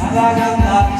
사랑한 나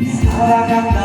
사랑한다.